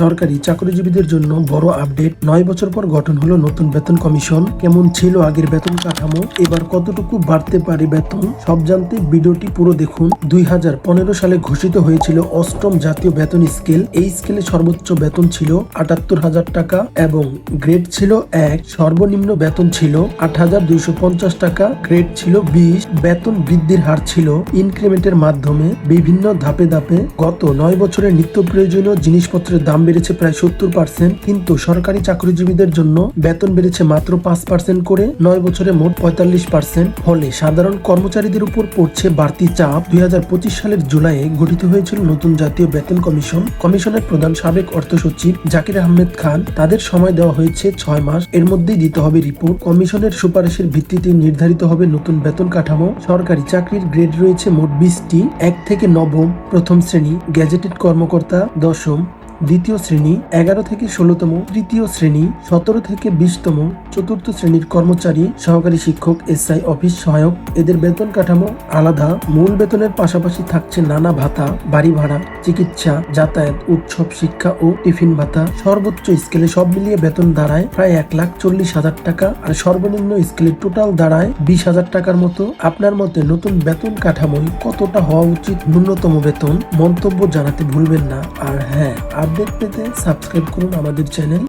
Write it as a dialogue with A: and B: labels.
A: সরকারি চাকরিজীবীদের জন্য বড় আপডেট। নয় বছর পর গঠন হলো নতুন বেতন কমিশন। কেমন ছিল আগের বেতন কাঠামো? এবার কতটুকু বাড়তে পারে বেতন? সব জানতে ভিডিওটি পুরো দেখুন। দুই হাজার পনেরো সালে ঘোষিত হয়েছিল অষ্টম জাতীয় বেতন স্কেল। এই স্কেলে সর্বোচ্চ বেতন ছিল আটাত্তর হাজার টাকা এবং গ্রেড ছিল এক। সর্বনিম্ন বেতন ছিল আট হাজার দুইশো পঞ্চাশ টাকা। গ্রেড ছিল বিশ। বেতন বৃদ্ধির হার ছিল ইনক্রিমেন্টের মাধ্যমে বিভিন্ন ধাপে ধাপে। গত নয় বছরে নিত্য প্রয়োজনীয় জিনিসপত্রের দাম বেড়েছে প্রায় সত্তর পার্সেন্ট কিন্তু সরকারি চাকরিজীবীদের জন্য বেতন বেড়েছে মাত্র পাঁচ পার্সেন্ট করে, নয় বছরে মোট পঁয়তাল্লিশ পার্সেন্ট ফলে সাধারণ কর্মচারীদের উপর পড়ছে বাড়তি চাপ। দুই হাজার পঁচিশ সালের জুলাইয়ে গঠিত হয়েছিল নতুন জাতীয় বেতন কমিশন। কমিশনের প্রধান সাবেক অর্থ সচিব জাকির আহমেদ খান, তাদের সময় দেওয়া হয়েছে ছয় মাস। এর মধ্যেই দিতে হবে রিপোর্ট। কমিশনের সুপারিশের ভিত্তিতে নির্ধারিত হবে নতুন বেতন কাঠামো। সরকারি চাকরির গ্রেড রয়েছে মোট বিশটি। এক থেকে নবম, প্রথম শ্রেণি, গ্যাজেটেড কর্মকর্তা, দশম। দ্বিতীয় শ্রেণি, এগারো থেকে ষোলোতম, তৃতীয় শ্রেণি, সতেরো থেকে বিশতম, চতুর্থ শ্রেণির কর্মচারী, সহকারী শিক্ষক, এসআই, অফিস সহায়ক। এদের বেতন কাঠামো আলাদা। মূল বেতনের পাশাপাশি থাকছে নানা ভাতা, বাড়ি ভাড়া, চিকিৎসা, যাতায়াত, উৎসব, শিক্ষা ও টিফিন ভাতা। সর্বোচ্চ স্কেলে সব মিলিয়ে বেতন দাঁড়ায় প্রায় এক লাখ চল্লিশ হাজার টাকা আর সর্বনিম্ন স্কেলে টোটাল দাঁড়ায় বিশ হাজার টাকার মতো। আপনার মতে নতুন বেতন কাঠামোয় কতটা হওয়া উচিত ন্যূনতম বেতন? মন্তব্য জানাতে ভুলবেন না। আর হ্যাঁ আপডেট পেতে সাবস্ক্রাইব করুন আমাদের চ্যানেল।